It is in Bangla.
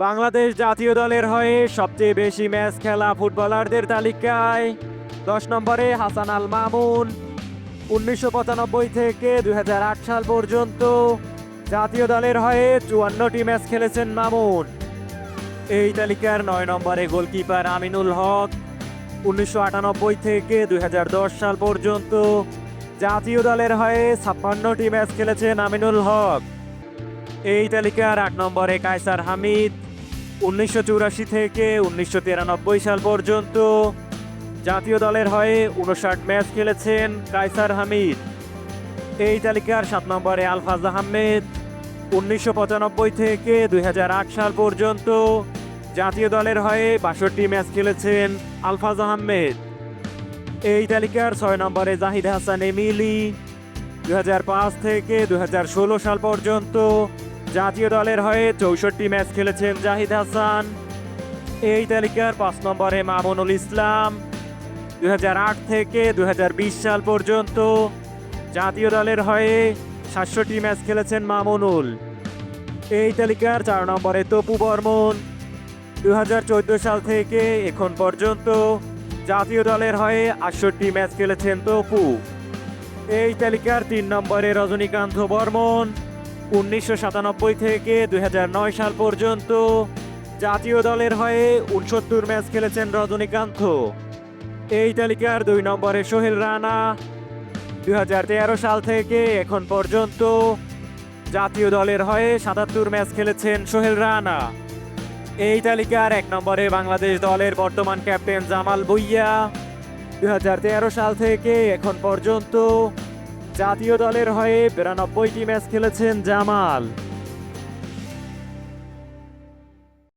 বাংলাদেশ জাতীয় দলের হয়ে সবচেয়ে বেশি ম্যাচ খেলা ফুটবলারদের তালিকায় দশ নম্বরে হাসান আল মামুন। উনিশশো পঁচানব্বই থেকে দু হাজার আট সাল পর্যন্ত জাতীয় দলের হয়ে চুয়ান্নটি ম্যাচ খেলেছেন মামুন। এই তালিকার নয় নম্বরে গোলকিপার আমিনুল হক। উনিশশো আটানব্বই থেকে দু হাজার দশ সাল পর্যন্ত জাতীয় দলের হয়ে ছাপ্পান্নটি ম্যাচ খেলেছেন আমিনুল হক। এই তালিকার আট নম্বরে কায়সার হামিদ। উনিশশো চুরাশি থেকে উনিশশো তিরানব্বই সাল পর্যন্ত জাতীয় দলের হয়ে উনষাট ম্যাচ খেলেছেন কায়সার হামিদ। এই তালিকার সাত নম্বরে আলফাজ আহমেদ। উনিশশো পঁচানব্বই থেকে দু হাজার আট সাল পর্যন্ত জাতীয় দলের হয়ে বাষট্টি ম্যাচ খেলেছেন আলফাজ আহমেদ। এই তালিকার ছয় নম্বরে জাহিদ হাসান এমিলি। দু হাজার পাঁচ থেকে দু হাজার ষোলো সাল পর্যন্ত জাতীয় দলের হয়ে চৌষট্টি ম্যাচ খেলেছেন জাহিদ হাসান। এই তালিকার পাঁচ নম্বরে মামুনুল ইসলাম। দু হাজার আট থেকে দু হাজার বিশ সাল পর্যন্ত জাতীয় দলের হয়ে সাতষট্টি ম্যাচ খেলেছেন মামুনুল। এই তালিকার চার নম্বরে তপু বর্মন। দু হাজার চোদ্দ সাল থেকে এখন পর্যন্ত জাতীয় দলের হয়ে আটষট্টি ম্যাচ খেলেছেন তপু। এই তালিকার তিন নম্বরে রজনীকান্ত বর্মন। উনিশশো সাতানব্বই থেকে দু হাজার নয় সাল পর্যন্ত জাতীয় দলের হয়ে উনসত্তর ম্যাচ খেলেছেন রজনীকান্ত। এই তালিকার দুই নম্বরে সোহেল রানা। দু হাজার তেরো সাল থেকে এখন পর্যন্ত জাতীয় দলের হয়ে সাতাত্তর ম্যাচ খেলেছেন সোহেল রানা। এই তালিকার এক নম্বরে বাংলাদেশ দলের বর্তমান ক্যাপ্টেন জামাল ভুইয়া। দুই সাল থেকে এখন পর্যন্ত জাতীয় দলের হয়ে বিরানব্বইটি ম্যাচ খেলেছেন জামাল।